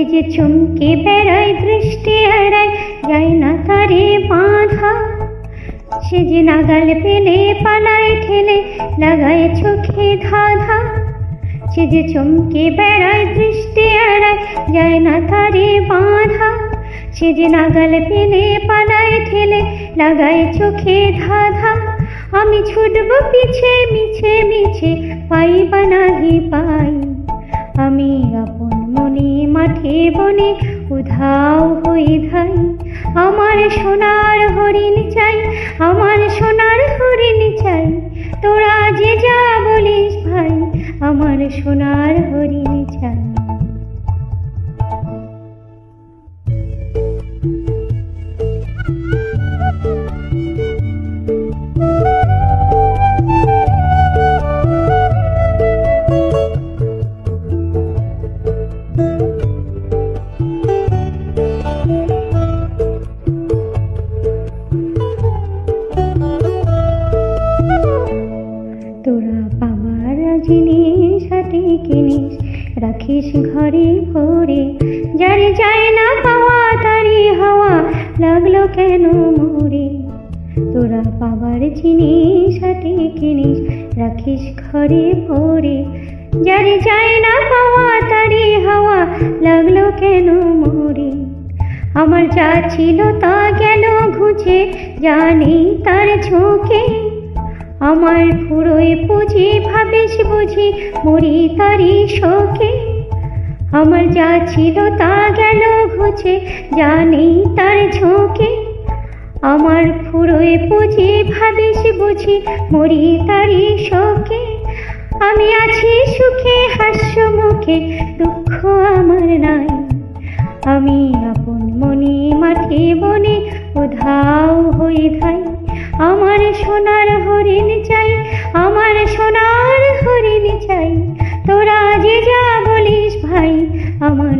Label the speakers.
Speaker 1: সে যে চমকে বেড়ায় দৃষ্টি এড়ায় যায় না তারে বাঁধা। সে যে নাগাল পেলে, পালায় ঠেলে, লাগায় চোখে ধাঁধা। সে যে চমকে বেড়ায় দৃষ্টি এড়ায় যায় না তারে বাঁধা। সে যে নাগাল পেলে, পালায় ঠেলে, লাগায় চোখে ধাঁধা। আমি ছুটব পিছে, মিছে মিছে পাই বানাহি পাই। মাঠে বনে উধাও হই ধাই। আমার সোনার হরিণ চাই, আমার সোনার হরিণ চাই। তোরা যে যা বলিস ভাই, আমার সোনার হরিণ রাখিস ঘরে ভরে, যারে যায় না পাওয়া তারি হাওয়া, লাগল কেন মরে? তোরা বাবার জিনিস হাতে কিনিস, রাখিস ঘরে ভরে। যারে যায় না পাওয়া তারি হাওয়া, লাগল কেন মরে? আমার যা ছিল তা গেল ঘুচে জানি তার ঝোঁকে। আমার ফুরোয় পুঁজি ভাবিস বুঝি, মরি তারি শোকে। আমার যা ছিল তা গেল ঘুচে, জানি তার ঝোঁকে। আমার ফুরোয় পুঁজি ভাবিস বুঝি, মরি তারি শোকে। আমি আছি সুখে, হাস্য মুখে, দুঃখ আমার নাই। আমি আপন মনে মাঠে বনে, উধাও হয়ে ধাই।